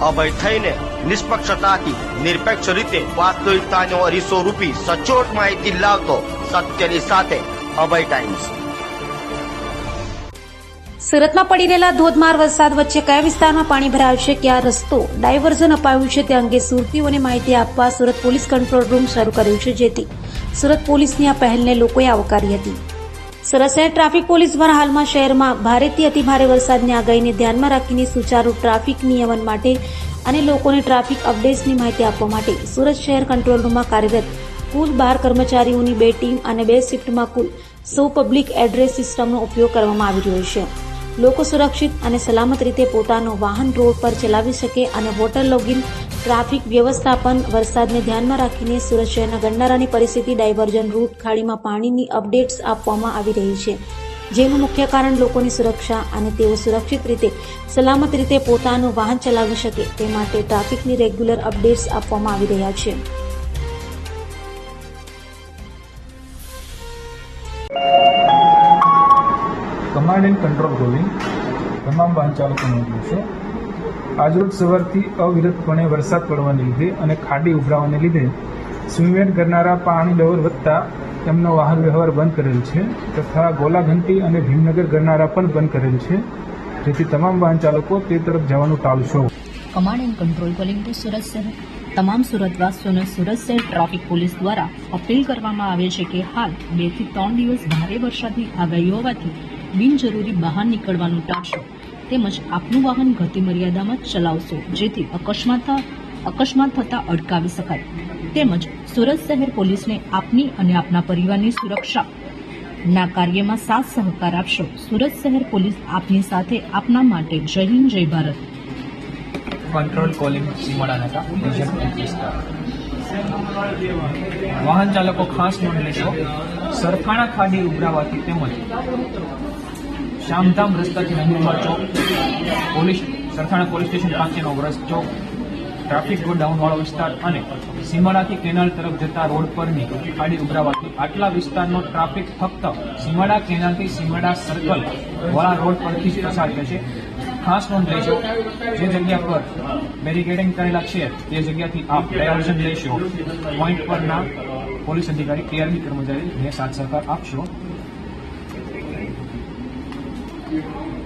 અભય થઈને નિષ્પક્ષતાથી, નિરપેક્ષ રીતે વાસ્તવિકતાનો અરીસો રૂપી સચોટ માહિતી લાવતો સત્યની સાથે અભય ટાઈમ્સ. સુરતમાં પડી રહેલા ધોધમાર વરસાદ વચ્ચે કયા વિસ્તારમાં પાણી ભરાયું છે? ક્યાં રસ્તો ડાયવર્ઝન અપાયું છે? તે અંગે સુરતીઓને માહિતી આપવા સુરત પોલીસ કંટ્રોલ રૂમ શરૂ કર્યું છે જેથી સુરત પોલીસની આ પહેલને લોકોએ આવકારી હતી. શહેર ટ્રાફિક પોલીસ દ્વારા હાલમાં શહેરમાં ભારેથી અતિભારે વરસાદની આગાહીને ધ્યાનમાં રાખીને સુચારુ ટ્રાફિક નિયમન માટે અને લોકોને ટ્રાફિક અપડેટ્સની માહિતી આપવા માટે સુરત શહેર કંટ્રોલ રૂમમાં કાર્યરત કુલ બાર કર્મચારીઓની બે ટીમ અને બે શિફ્ટમાં કુલ સો પબ્લિક એડ્રેસ સિસ્ટમનો ઉપયોગ કરવામાં આવી રહ્યો છે. લોકો સુરક્ષિત અને સલામત રીતે પોતાનું વાહન રોડ પર ચલાવી શકે અને વોટર લોગિન ટ્રાફિક વ્યવસ્થાપન વરસાદને ધ્યાનમાં રાખીને સુરત શહેરના ગંડારાની પરિસ્થિતિ ડાયવર્ઝન રૂટ ખાડીમાં પાણીની અપડેટ્સ આપવામાં આવી રહી છે. જેનું મુખ્ય કારણ લોકોની સુરક્ષા અને તેઓ સુરક્ષિત રીતે, સલામત રીતે પોતાનું વાહન ચલાવી શકે તે માટે ટ્રાફિકની રેગ્યુલર અપડેટ્સ આપવામાં આવી રહ્યા છે. કમાન્ડ એન્ડ કંટ્રોલ રોલિંગ તમામ વાહન ચાલકોને છે. આજરોજ સવારથી અવિરતપણે વરસાદ પડવાને લીધે અને ખાડી ઉભરાવાને લીધે સ્વિમિંગ કરનારા પાણી લેવલ વધતા તેમનો વાહન વ્યવહાર બંધ કરેલ છે તથા ગોલાઘંટી અને ભીમનગર કરનારા પણ બંધ કરેલ છે. જેથી તમામ વાહન ચાલકો તે તરફ જવાનું ટાળશો. Command and control calling to Surat શહેર. તમામ સુરતવાસીઓને સુરત શહેર ટ્રાફિક પોલીસ દ્વારા અપીલ કરવામાં આવે છે કે હાલ બેથી ત્રણ દિવસ ભારે વરસાદની આગાહી હોવાથી બિનજરૂરી બહાર નીકળવાનું ટાળશો. તેમજ આપનું વાહન ગતિ મર્યાદામાં ચલાવશો, જેથી અકસ્માત અકસ્માત થતા અટકાવી શકાય. તેમજ સુરત શહેર પોલીસને આપની અને આપના પરિવારની સુરક્ષા ના કાર્યમાં સાથ સહકાર આપશો. સુરત શહેર પોલીસ આપની સાથે આપના માટે જય હિન્દ, જય ભારત. કંટ્રોલ કોલિંગ વાહન ચાલકો ખાસ નોંધ લેશો. સરખાણા ખાડી ઉભરાવાથી તેમજ શામધામ રસ્તાથી નંદુરબાર ચોક, પોલીસ સરથાણા પોલીસ સ્ટેશન પાસેનો વ્રસ ચોક, ટ્રાફિક વાળો વિસ્તાર અને સીમાડાથી કેનાલ તરફ જતા રોડ પરની ખાડી ઉભરાવાથી આટલા વિસ્તારનો ટ્રાફિક ફક્ત સીમાડા કેનાલથી સીમાડા સર્કલ વાળા રોડ પરથી જ પસાર થશે ખાસ નોંધ લેશો જે જગ્યા પર બેરિકેડિંગ કરેલા છે, તે જગ્યાથી આપ ડાયવર્ઝન લેશો. પોઈન્ટ પરના પોલીસ અધિકારી ટીઆરબી કર્મચારીને સાથ સહકાર આપશો. Thank you.